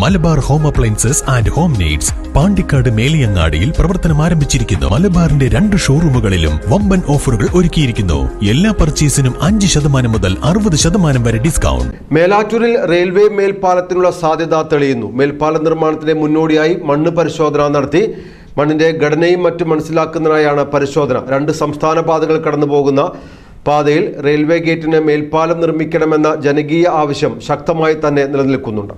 Malabar home appliances and home needs Pandikkad മേലിയങ്ങാടിയിൽ പ്രവർത്തനം ആരംഭിച്ചിരിക്കുന്നു. മലബാറിന്റെ രണ്ട് ഷോറൂമുകളിലും വമ്പൻ ഓഫറുകൾ ഒരുക്കിയിരിക്കുന്നു. എല്ലാ പർച്ചേസിനും അഞ്ച് ശതമാനം മുതൽ അറുപത് ശതമാനം വരെ ഡിസ്കൗണ്ട്. മേലാറ്റൂരിൽ റെയിൽവേ മേൽപ്പാലത്തിനുള്ള സാധ്യത തെളിയുന്നു. മേൽപ്പാല നിർമ്മാണത്തിന് മുന്നോടിയായി മണ്ണ് പരിശോധന നടത്തി. മണ്ണിന്റെ ഘടനയും മറ്റും മനസ്സിലാക്കുന്നതിനായാണ് പരിശോധന. രണ്ട് സംസ്ഥാന പാതകൾ കടന്നുപോകുന്ന പാതയിൽ റെയിൽവേ ഗേറ്റിന് മേൽപ്പാലം നിർമ്മിക്കണമെന്ന ജനകീയ ആവശ്യം ശക്തമായി തന്നെ നിലനിൽക്കുന്നുണ്ട്.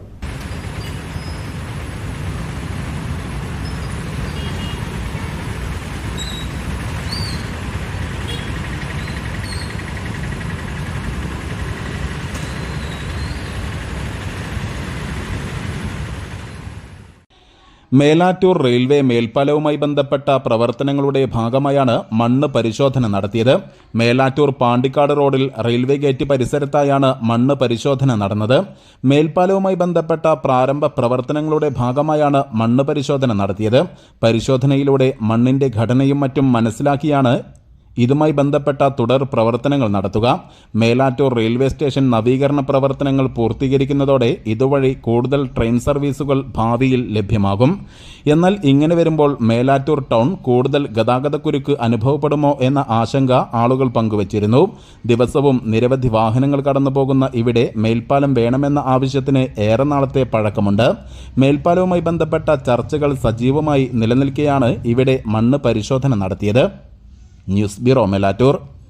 മേലാറ്റൂർ റെയിൽവേ മേൽപ്പാലവുമായി ബന്ധപ്പെട്ട പ്രവർത്തനങ്ങളുടെ ഭാഗമായാണ് മണ്ണ് പരിശോധന നടത്തിയത്. മേലാറ്റൂർ പാണ്ടിക്കാട് റോഡിൽ റെയിൽവേ ഗേറ്റ് പരിസരത്തായാണ് മണ്ണ് പരിശോധന നടന്നത്. മേൽപ്പാലവുമായി ബന്ധപ്പെട്ട പ്രാരംഭ പ്രവർത്തനങ്ങളുടെ ഭാഗമായാണ് മണ്ണ് പരിശോധന നടത്തിയത്. പരിശോധനയിലൂടെ മണ്ണിന്റെ ഘടനയും മറ്റും മനസ്സിലാക്കിയാണ് ഇതുമായി ബന്ധപ്പെട്ട തുടർ പ്രവർത്തനങ്ങൾ നടത്തുക. മേലാറ്റൂർ റെയിൽവേ സ്റ്റേഷൻ നവീകരണ പ്രവർത്തനങ്ങൾ പൂർത്തീകരിക്കുന്നതോടെ ഇതുവഴി കൂടുതൽ ട്രെയിൻ സർവീസുകൾ ഭാവിയിൽ ലഭ്യമാകും. എന്നാൽ ഇങ്ങനെ വരുമ്പോൾ മേലാറ്റൂർ ടൗൺ കൂടുതൽ ഗതാഗതക്കുരുക്ക് അനുഭവപ്പെടുമോ എന്ന ആശങ്ക ആളുകൾ പങ്കുവച്ചിരുന്നു. ദിവസവും നിരവധി വാഹനങ്ങൾ കടന്നുപോകുന്ന ഇവിടെ മേൽപ്പാലം വേണമെന്ന ആവശ്യത്തിന് ഏറെ നാളത്തെ പഴക്കമുണ്ട്. മേൽപ്പാലവുമായി ബന്ധപ്പെട്ട ചർച്ചകൾ സജീവമായി നിലനിൽക്കെയാണ് ഇവിടെ മണ്ണ് പരിശോധന നടത്തിയത്. News bureau Melattur